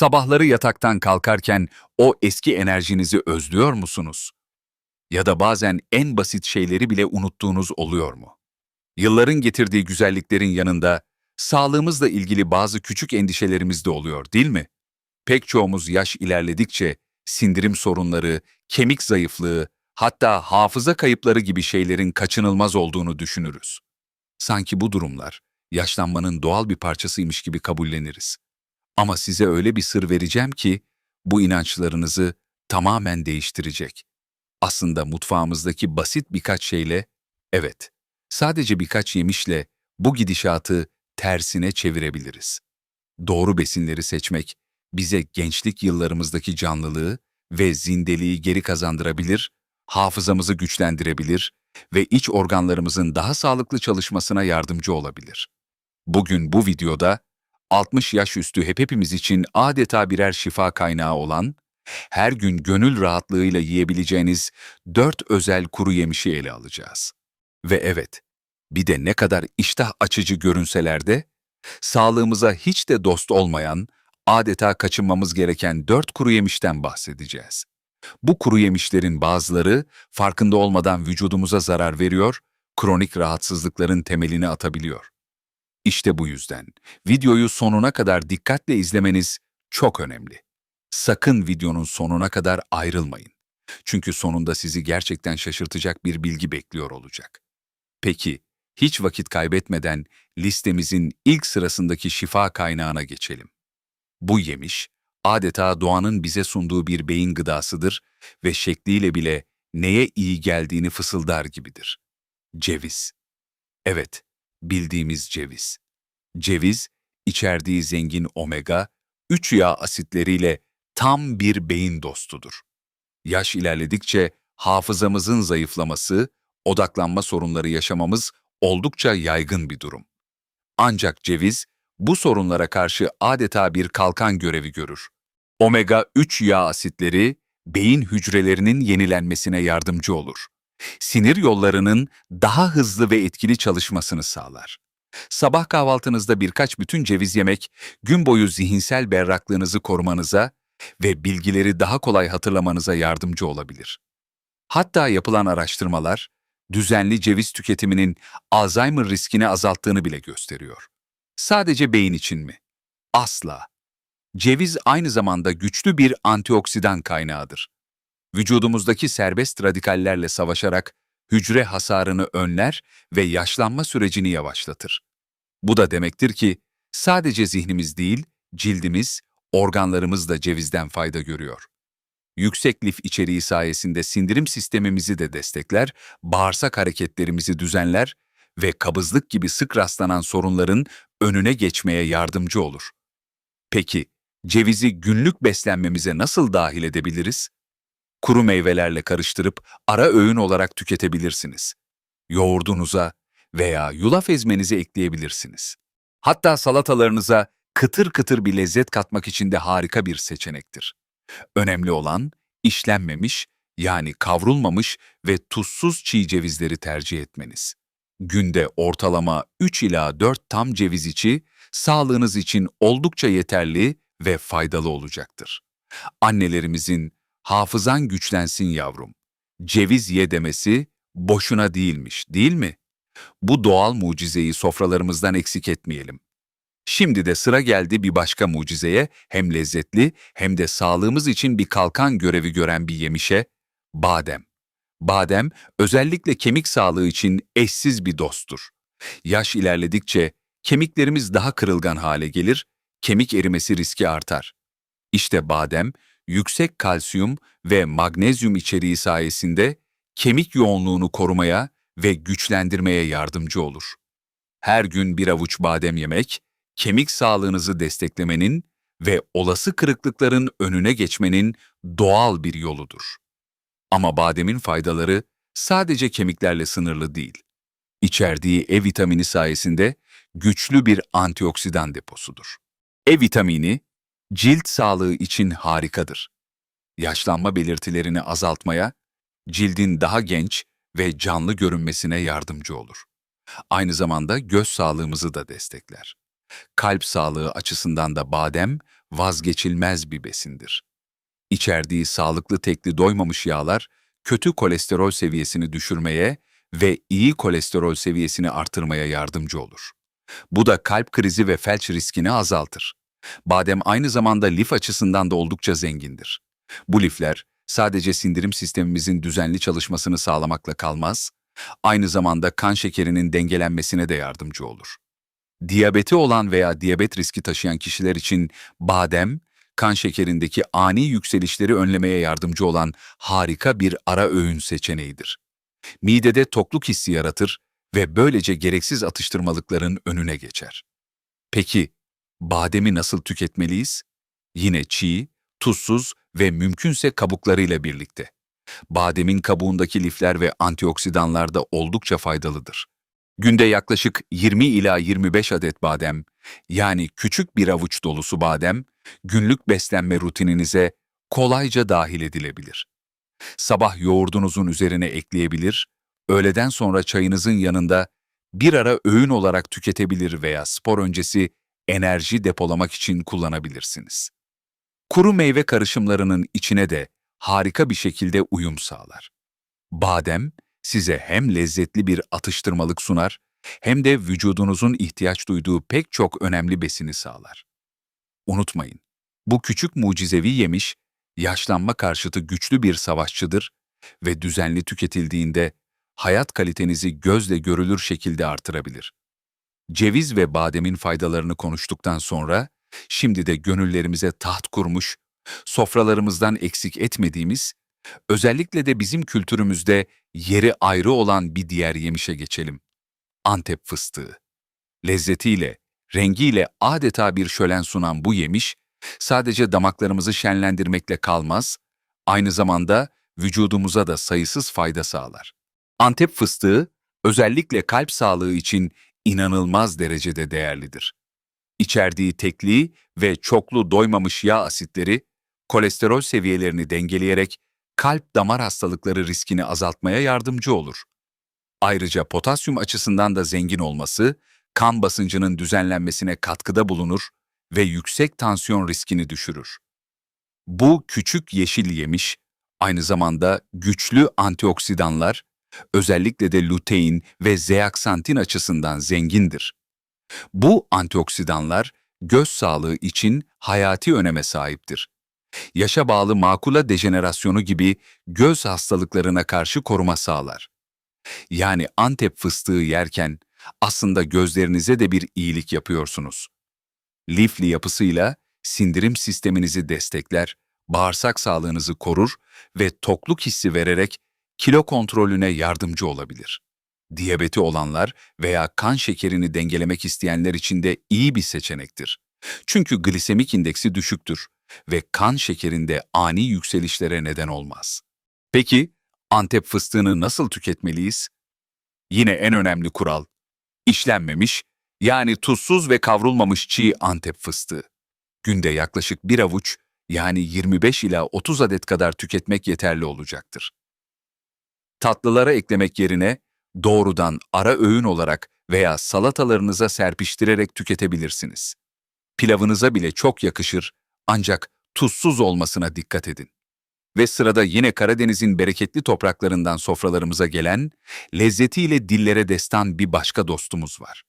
Sabahları yataktan kalkarken o eski enerjinizi özlüyor musunuz? Ya da bazen en basit şeyleri bile unuttuğunuz oluyor mu? Yılların getirdiği güzelliklerin yanında sağlığımızla ilgili bazı küçük endişelerimiz de oluyor, değil mi? Pek çoğumuz yaş ilerledikçe sindirim sorunları, kemik zayıflığı, hatta hafıza kayıpları gibi şeylerin kaçınılmaz olduğunu düşünürüz. Sanki bu durumlar yaşlanmanın doğal bir parçasıymış gibi kabulleniriz. Ama size öyle bir sır vereceğim ki bu inançlarınızı tamamen değiştirecek. Aslında mutfağımızdaki basit birkaç şeyle, evet, sadece birkaç yemişle bu gidişatı tersine çevirebiliriz. Doğru besinleri seçmek bize gençlik yıllarımızdaki canlılığı ve zindeliği geri kazandırabilir, hafızamızı güçlendirebilir ve iç organlarımızın daha sağlıklı çalışmasına yardımcı olabilir. Bugün bu videoda 60 yaş üstü hep hepimiz için adeta birer şifa kaynağı olan, her gün gönül rahatlığıyla yiyebileceğiniz 4 özel kuru yemişi ele alacağız. Ve evet, bir de ne kadar iştah açıcı görünseler de, sağlığımıza hiç de dost olmayan, adeta kaçınmamız gereken 4 kuru yemişten bahsedeceğiz. Bu kuru yemişlerin bazıları farkında olmadan vücudumuza zarar veriyor, kronik rahatsızlıkların temelini atabiliyor. İşte bu yüzden videoyu sonuna kadar dikkatle izlemeniz çok önemli. Sakın videonun sonuna kadar ayrılmayın. Çünkü sonunda sizi gerçekten şaşırtacak bir bilgi bekliyor olacak. Peki, hiç vakit kaybetmeden listemizin ilk sırasındaki şifa kaynağına geçelim. Bu yemiş, adeta doğanın bize sunduğu bir beyin gıdasıdır ve şekliyle bile neye iyi geldiğini fısıldar gibidir. Ceviz. Evet, bildiğimiz ceviz. Ceviz, içerdiği zengin omega, 3 yağ asitleriyle tam bir beyin dostudur. Yaş ilerledikçe hafızamızın zayıflaması, odaklanma sorunları yaşamamız oldukça yaygın bir durum. Ancak ceviz, bu sorunlara karşı adeta bir kalkan görevi görür. Omega 3 yağ asitleri, beyin hücrelerinin yenilenmesine yardımcı olur sinir yollarının daha hızlı ve etkili çalışmasını sağlar. Sabah kahvaltınızda birkaç bütün ceviz yemek, gün boyu zihinsel berraklığınızı korumanıza ve bilgileri daha kolay hatırlamanıza yardımcı olabilir. Hatta yapılan araştırmalar, düzenli ceviz tüketiminin Alzheimer riskini azalttığını bile gösteriyor. Sadece beyin için mi? Asla. Ceviz aynı zamanda güçlü bir antioksidan kaynağıdır vücudumuzdaki serbest radikallerle savaşarak hücre hasarını önler ve yaşlanma sürecini yavaşlatır. Bu da demektir ki sadece zihnimiz değil, cildimiz, organlarımız da cevizden fayda görüyor. Yüksek lif içeriği sayesinde sindirim sistemimizi de destekler, bağırsak hareketlerimizi düzenler ve kabızlık gibi sık rastlanan sorunların önüne geçmeye yardımcı olur. Peki, cevizi günlük beslenmemize nasıl dahil edebiliriz? Kuru meyvelerle karıştırıp ara öğün olarak tüketebilirsiniz. Yoğurdunuza veya yulaf ezmenize ekleyebilirsiniz. Hatta salatalarınıza kıtır kıtır bir lezzet katmak için de harika bir seçenektir. Önemli olan işlenmemiş yani kavrulmamış ve tuzsuz çiğ cevizleri tercih etmeniz. Günde ortalama 3 ila 4 tam ceviz içi sağlığınız için oldukça yeterli ve faydalı olacaktır. Annelerimizin hafızan güçlensin yavrum. Ceviz ye demesi boşuna değilmiş, değil mi? Bu doğal mucizeyi sofralarımızdan eksik etmeyelim. Şimdi de sıra geldi bir başka mucizeye, hem lezzetli hem de sağlığımız için bir kalkan görevi gören bir yemişe, badem. Badem, özellikle kemik sağlığı için eşsiz bir dosttur. Yaş ilerledikçe kemiklerimiz daha kırılgan hale gelir, kemik erimesi riski artar. İşte badem, yüksek kalsiyum ve magnezyum içeriği sayesinde kemik yoğunluğunu korumaya ve güçlendirmeye yardımcı olur. Her gün bir avuç badem yemek, kemik sağlığınızı desteklemenin ve olası kırıklıkların önüne geçmenin doğal bir yoludur. Ama bademin faydaları sadece kemiklerle sınırlı değil. İçerdiği E vitamini sayesinde güçlü bir antioksidan deposudur. E vitamini, cilt sağlığı için harikadır. Yaşlanma belirtilerini azaltmaya, cildin daha genç ve canlı görünmesine yardımcı olur. Aynı zamanda göz sağlığımızı da destekler. Kalp sağlığı açısından da badem vazgeçilmez bir besindir. İçerdiği sağlıklı tekli doymamış yağlar, kötü kolesterol seviyesini düşürmeye ve iyi kolesterol seviyesini artırmaya yardımcı olur. Bu da kalp krizi ve felç riskini azaltır. Badem aynı zamanda lif açısından da oldukça zengindir. Bu lifler sadece sindirim sistemimizin düzenli çalışmasını sağlamakla kalmaz, aynı zamanda kan şekerinin dengelenmesine de yardımcı olur. Diyabeti olan veya diyabet riski taşıyan kişiler için badem, kan şekerindeki ani yükselişleri önlemeye yardımcı olan harika bir ara öğün seçeneğidir. Midede tokluk hissi yaratır ve böylece gereksiz atıştırmalıkların önüne geçer. Peki, bademi nasıl tüketmeliyiz? Yine çiğ, tuzsuz ve mümkünse kabuklarıyla birlikte. Bademin kabuğundaki lifler ve antioksidanlar da oldukça faydalıdır. Günde yaklaşık 20 ila 25 adet badem, yani küçük bir avuç dolusu badem, günlük beslenme rutininize kolayca dahil edilebilir. Sabah yoğurdunuzun üzerine ekleyebilir, öğleden sonra çayınızın yanında bir ara öğün olarak tüketebilir veya spor öncesi enerji depolamak için kullanabilirsiniz. Kuru meyve karışımlarının içine de harika bir şekilde uyum sağlar. Badem size hem lezzetli bir atıştırmalık sunar hem de vücudunuzun ihtiyaç duyduğu pek çok önemli besini sağlar. Unutmayın, bu küçük mucizevi yemiş, yaşlanma karşıtı güçlü bir savaşçıdır ve düzenli tüketildiğinde hayat kalitenizi gözle görülür şekilde artırabilir. Ceviz ve bademin faydalarını konuştuktan sonra, şimdi de gönüllerimize taht kurmuş, sofralarımızdan eksik etmediğimiz, özellikle de bizim kültürümüzde yeri ayrı olan bir diğer yemişe geçelim. Antep fıstığı. Lezzetiyle, rengiyle adeta bir şölen sunan bu yemiş, sadece damaklarımızı şenlendirmekle kalmaz, aynı zamanda vücudumuza da sayısız fayda sağlar. Antep fıstığı, özellikle kalp sağlığı için inanılmaz derecede değerlidir. İçerdiği tekli ve çoklu doymamış yağ asitleri, kolesterol seviyelerini dengeleyerek kalp damar hastalıkları riskini azaltmaya yardımcı olur. Ayrıca potasyum açısından da zengin olması, kan basıncının düzenlenmesine katkıda bulunur ve yüksek tansiyon riskini düşürür. Bu küçük yeşil yemiş, aynı zamanda güçlü antioksidanlar, özellikle de lutein ve zeaksantin açısından zengindir. Bu antioksidanlar göz sağlığı için hayati öneme sahiptir. Yaşa bağlı makula dejenerasyonu gibi göz hastalıklarına karşı koruma sağlar. Yani Antep fıstığı yerken aslında gözlerinize de bir iyilik yapıyorsunuz. Lifli yapısıyla sindirim sisteminizi destekler, bağırsak sağlığınızı korur ve tokluk hissi vererek kilo kontrolüne yardımcı olabilir. Diyabeti olanlar veya kan şekerini dengelemek isteyenler için de iyi bir seçenektir. Çünkü glisemik indeksi düşüktür ve kan şekerinde ani yükselişlere neden olmaz. Peki, Antep fıstığını nasıl tüketmeliyiz? Yine en önemli kural, işlenmemiş, yani tuzsuz ve kavrulmamış çiğ Antep fıstığı. Günde yaklaşık bir avuç, yani 25 ila 30 adet kadar tüketmek yeterli olacaktır. Tatlılara eklemek yerine doğrudan ara öğün olarak veya salatalarınıza serpiştirerek tüketebilirsiniz. Pilavınıza bile çok yakışır ancak tuzsuz olmasına dikkat edin. Ve sırada yine Karadeniz'in bereketli topraklarından sofralarımıza gelen, lezzetiyle dillere destan bir başka dostumuz var.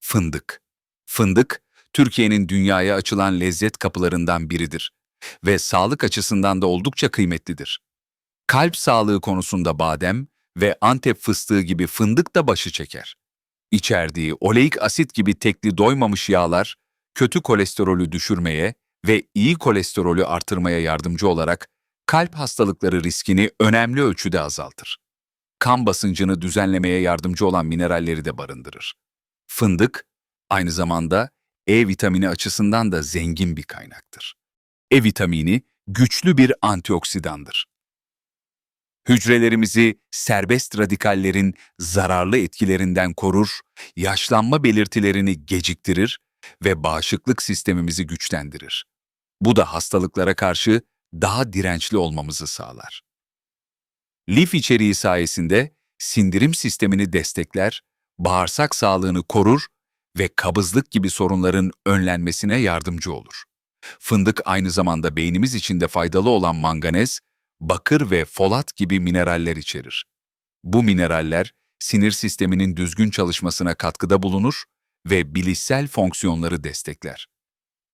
Fındık. Fındık, Türkiye'nin dünyaya açılan lezzet kapılarından biridir ve sağlık açısından da oldukça kıymetlidir. Kalp sağlığı konusunda badem ve Antep fıstığı gibi fındık da başı çeker. İçerdiği oleik asit gibi tekli doymamış yağlar, kötü kolesterolü düşürmeye ve iyi kolesterolü artırmaya yardımcı olarak kalp hastalıkları riskini önemli ölçüde azaltır. Kan basıncını düzenlemeye yardımcı olan mineralleri de barındırır. Fındık, aynı zamanda E vitamini açısından da zengin bir kaynaktır. E vitamini güçlü bir antioksidandır. Hücrelerimizi serbest radikallerin zararlı etkilerinden korur, yaşlanma belirtilerini geciktirir ve bağışıklık sistemimizi güçlendirir. Bu da hastalıklara karşı daha dirençli olmamızı sağlar. Lif içeriği sayesinde sindirim sistemini destekler, bağırsak sağlığını korur ve kabızlık gibi sorunların önlenmesine yardımcı olur. Fındık aynı zamanda beynimiz için de faydalı olan manganez, bakır ve folat gibi mineraller içerir. Bu mineraller sinir sisteminin düzgün çalışmasına katkıda bulunur ve bilişsel fonksiyonları destekler.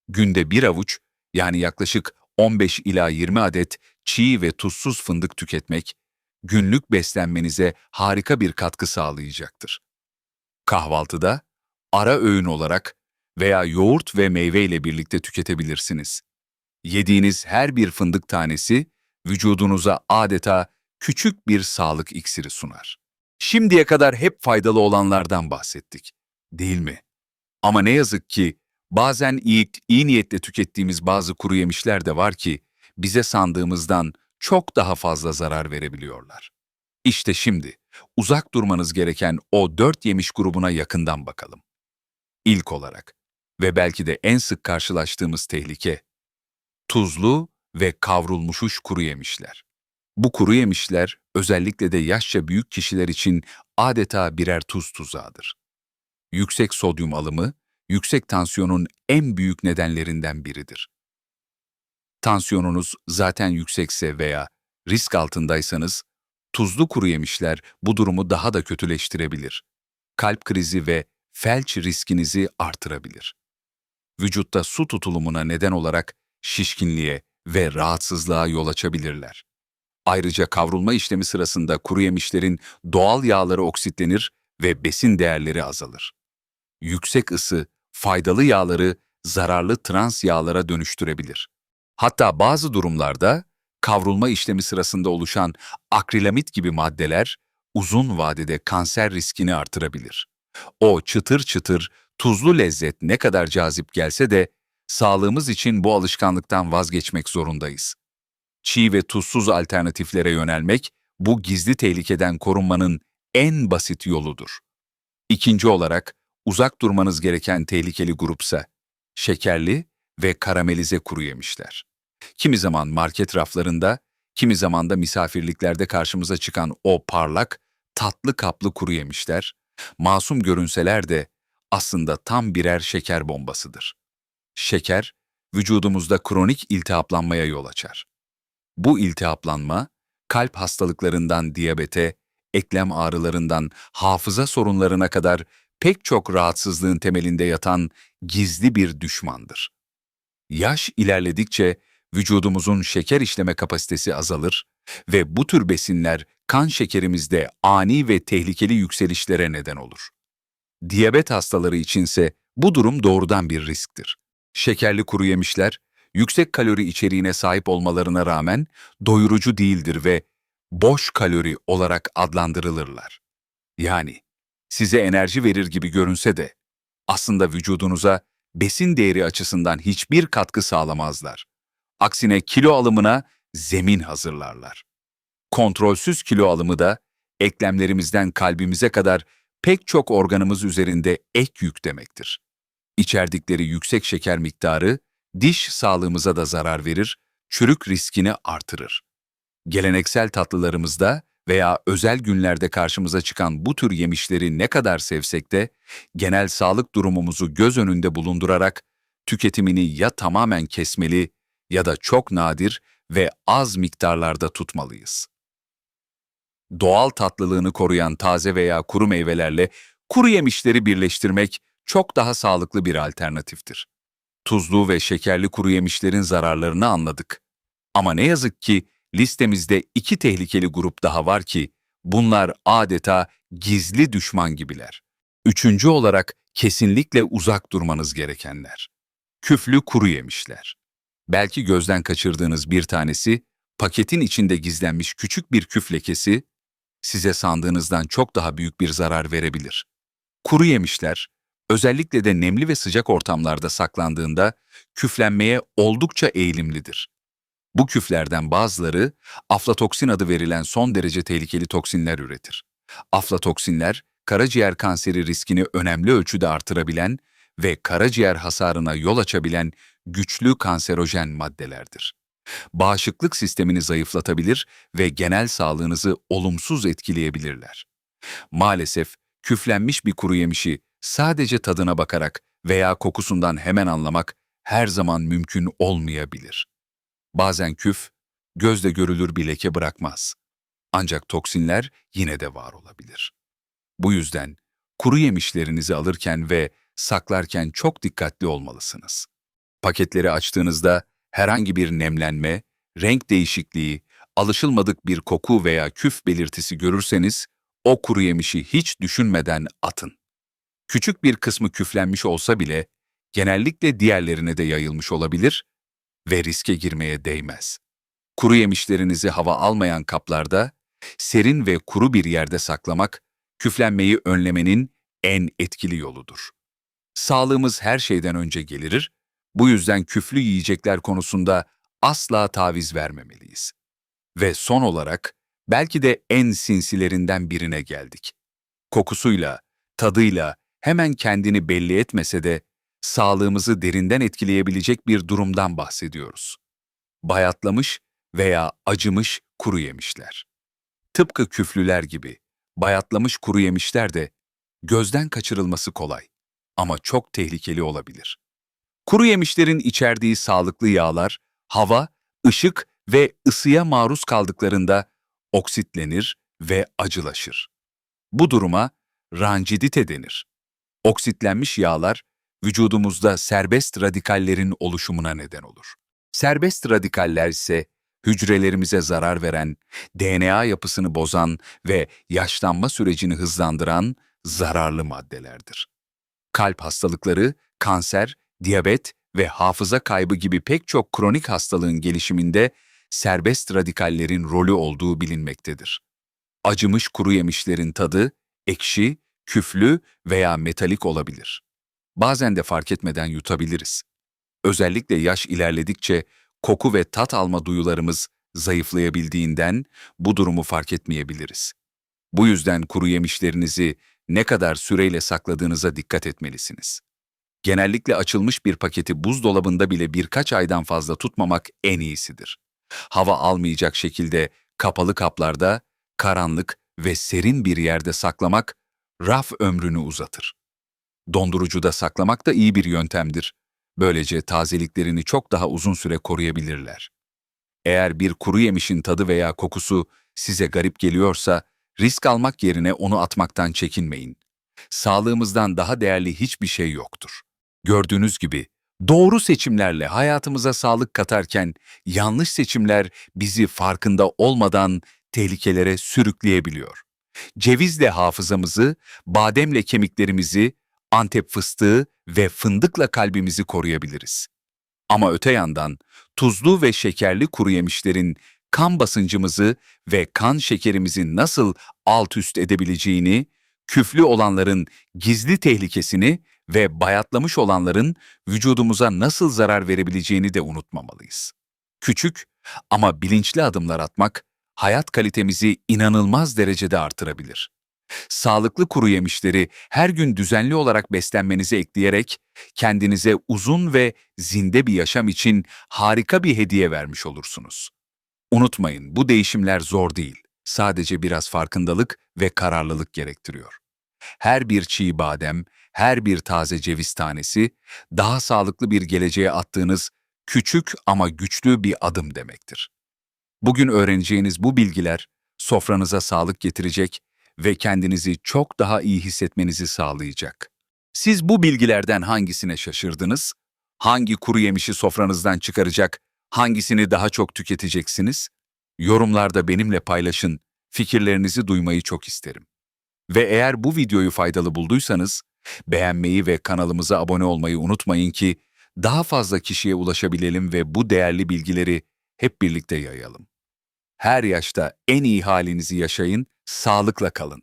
Günde bir avuç yani yaklaşık 15 ila 20 adet çiğ ve tuzsuz fındık tüketmek, günlük beslenmenize harika bir katkı sağlayacaktır. Kahvaltıda, ara öğün olarak veya yoğurt ve meyve ile birlikte tüketebilirsiniz. Yediğiniz her bir fındık tanesi vücudunuza adeta küçük bir sağlık iksiri sunar. Şimdiye kadar hep faydalı olanlardan bahsettik, değil mi? Ama ne yazık ki bazen iyi, iyi niyetle tükettiğimiz bazı kuru yemişler de var ki bize sandığımızdan çok daha fazla zarar verebiliyorlar. İşte şimdi uzak durmanız gereken o dört yemiş grubuna yakından bakalım. İlk olarak ve belki de en sık karşılaştığımız tehlike, tuzlu ve kavrulmuşuş kuru yemişler. Bu kuru yemişler özellikle de yaşça büyük kişiler için adeta birer tuz tuzağıdır. Yüksek sodyum alımı, yüksek tansiyonun en büyük nedenlerinden biridir. Tansiyonunuz zaten yüksekse veya risk altındaysanız, tuzlu kuru yemişler bu durumu daha da kötüleştirebilir. Kalp krizi ve felç riskinizi artırabilir. Vücutta su tutulumuna neden olarak şişkinliğe ve rahatsızlığa yol açabilirler. Ayrıca kavrulma işlemi sırasında kuru yemişlerin doğal yağları oksitlenir ve besin değerleri azalır. Yüksek ısı, faydalı yağları zararlı trans yağlara dönüştürebilir. Hatta bazı durumlarda kavrulma işlemi sırasında oluşan akrilamit gibi maddeler uzun vadede kanser riskini artırabilir. O çıtır çıtır, tuzlu lezzet ne kadar cazip gelse de sağlığımız için bu alışkanlıktan vazgeçmek zorundayız. Çiğ ve tuzsuz alternatiflere yönelmek bu gizli tehlikeden korunmanın en basit yoludur. İkinci olarak uzak durmanız gereken tehlikeli grupsa şekerli ve karamelize kuru yemişler. Kimi zaman market raflarında, kimi zaman da misafirliklerde karşımıza çıkan o parlak, tatlı kaplı kuru yemişler, masum görünseler de aslında tam birer şeker bombasıdır. Şeker, vücudumuzda kronik iltihaplanmaya yol açar. Bu iltihaplanma, kalp hastalıklarından diyabete, eklem ağrılarından hafıza sorunlarına kadar pek çok rahatsızlığın temelinde yatan gizli bir düşmandır. Yaş ilerledikçe vücudumuzun şeker işleme kapasitesi azalır ve bu tür besinler kan şekerimizde ani ve tehlikeli yükselişlere neden olur. Diyabet hastaları içinse bu durum doğrudan bir risktir. Şekerli kuru yemişler, yüksek kalori içeriğine sahip olmalarına rağmen doyurucu değildir ve boş kalori olarak adlandırılırlar. Yani size enerji verir gibi görünse de aslında vücudunuza besin değeri açısından hiçbir katkı sağlamazlar. Aksine kilo alımına zemin hazırlarlar. Kontrolsüz kilo alımı da eklemlerimizden kalbimize kadar pek çok organımız üzerinde ek yük demektir. İçerdikleri yüksek şeker miktarı diş sağlığımıza da zarar verir, çürük riskini artırır. Geleneksel tatlılarımızda veya özel günlerde karşımıza çıkan bu tür yemişleri ne kadar sevsek de genel sağlık durumumuzu göz önünde bulundurarak tüketimini ya tamamen kesmeli ya da çok nadir ve az miktarlarda tutmalıyız. Doğal tatlılığını koruyan taze veya kuru meyvelerle kuru yemişleri birleştirmek çok daha sağlıklı bir alternatiftir. Tuzlu ve şekerli kuru yemişlerin zararlarını anladık. Ama ne yazık ki listemizde iki tehlikeli grup daha var ki bunlar adeta gizli düşman gibiler. Üçüncü olarak kesinlikle uzak durmanız gerekenler. Küflü kuru yemişler. Belki gözden kaçırdığınız bir tanesi, paketin içinde gizlenmiş küçük bir küf lekesi, size sandığınızdan çok daha büyük bir zarar verebilir. Kuru yemişler, özellikle de nemli ve sıcak ortamlarda saklandığında küflenmeye oldukça eğilimlidir. Bu küflerden bazıları aflatoksin adı verilen son derece tehlikeli toksinler üretir. Aflatoksinler, karaciğer kanseri riskini önemli ölçüde artırabilen ve karaciğer hasarına yol açabilen güçlü kanserojen maddelerdir. Bağışıklık sistemini zayıflatabilir ve genel sağlığınızı olumsuz etkileyebilirler. Maalesef küflenmiş bir kuru yemişi sadece tadına bakarak veya kokusundan hemen anlamak her zaman mümkün olmayabilir. Bazen küf, gözle görülür bir leke bırakmaz. Ancak toksinler yine de var olabilir. Bu yüzden kuru yemişlerinizi alırken ve saklarken çok dikkatli olmalısınız. Paketleri açtığınızda herhangi bir nemlenme, renk değişikliği, alışılmadık bir koku veya küf belirtisi görürseniz o kuru yemişi hiç düşünmeden atın. Küçük bir kısmı küflenmiş olsa bile genellikle diğerlerine de yayılmış olabilir ve riske girmeye değmez. Kuru yemişlerinizi hava almayan kaplarda, serin ve kuru bir yerde saklamak, küflenmeyi önlemenin en etkili yoludur. Sağlığımız her şeyden önce gelir, bu yüzden küflü yiyecekler konusunda asla taviz vermemeliyiz. Ve son olarak, belki de en sinsilerinden birine geldik. Kokusuyla, tadıyla hemen kendini belli etmese de sağlığımızı derinden etkileyebilecek bir durumdan bahsediyoruz. Bayatlamış veya acımış kuru yemişler. Tıpkı küflüler gibi bayatlamış kuru yemişler de gözden kaçırılması kolay ama çok tehlikeli olabilir. Kuru yemişlerin içerdiği sağlıklı yağlar, hava, ışık ve ısıya maruz kaldıklarında oksitlenir ve acılaşır. Bu duruma rancidite denir. Oksitlenmiş yağlar vücudumuzda serbest radikallerin oluşumuna neden olur. Serbest radikaller ise hücrelerimize zarar veren, DNA yapısını bozan ve yaşlanma sürecini hızlandıran zararlı maddelerdir. Kalp hastalıkları, kanser, diyabet ve hafıza kaybı gibi pek çok kronik hastalığın gelişiminde serbest radikallerin rolü olduğu bilinmektedir. Acımış kuru yemişlerin tadı ekşi, küflü veya metalik olabilir. Bazen de fark etmeden yutabiliriz. Özellikle yaş ilerledikçe koku ve tat alma duyularımız zayıflayabildiğinden bu durumu fark etmeyebiliriz. Bu yüzden kuru yemişlerinizi ne kadar süreyle sakladığınıza dikkat etmelisiniz. Genellikle açılmış bir paketi buzdolabında bile birkaç aydan fazla tutmamak en iyisidir. Hava almayacak şekilde kapalı kaplarda, karanlık ve serin bir yerde saklamak raf ömrünü uzatır. Dondurucuda saklamak da iyi bir yöntemdir. Böylece tazeliklerini çok daha uzun süre koruyabilirler. Eğer bir kuru yemişin tadı veya kokusu size garip geliyorsa, risk almak yerine onu atmaktan çekinmeyin. Sağlığımızdan daha değerli hiçbir şey yoktur. Gördüğünüz gibi, doğru seçimlerle hayatımıza sağlık katarken yanlış seçimler bizi farkında olmadan tehlikelere sürükleyebiliyor. Cevizle hafızamızı, bademle kemiklerimizi, antep fıstığı ve fındıkla kalbimizi koruyabiliriz. Ama öte yandan tuzlu ve şekerli kuru yemişlerin kan basıncımızı ve kan şekerimizi nasıl alt üst edebileceğini, küflü olanların gizli tehlikesini ve bayatlamış olanların vücudumuza nasıl zarar verebileceğini de unutmamalıyız. Küçük ama bilinçli adımlar atmak hayat kalitemizi inanılmaz derecede artırabilir. Sağlıklı kuru yemişleri her gün düzenli olarak beslenmenize ekleyerek kendinize uzun ve zinde bir yaşam için harika bir hediye vermiş olursunuz. Unutmayın bu değişimler zor değil. Sadece biraz farkındalık ve kararlılık gerektiriyor. Her bir çiğ badem, her bir taze ceviz tanesi daha sağlıklı bir geleceğe attığınız küçük ama güçlü bir adım demektir. Bugün öğreneceğiniz bu bilgiler sofranıza sağlık getirecek ve kendinizi çok daha iyi hissetmenizi sağlayacak. Siz bu bilgilerden hangisine şaşırdınız? Hangi kuru yemişi sofranızdan çıkaracak, hangisini daha çok tüketeceksiniz? Yorumlarda benimle paylaşın, fikirlerinizi duymayı çok isterim. Ve eğer bu videoyu faydalı bulduysanız, beğenmeyi ve kanalımıza abone olmayı unutmayın ki daha fazla kişiye ulaşabilelim ve bu değerli bilgileri hep birlikte yayalım. Her yaşta en iyi halinizi yaşayın, sağlıkla kalın.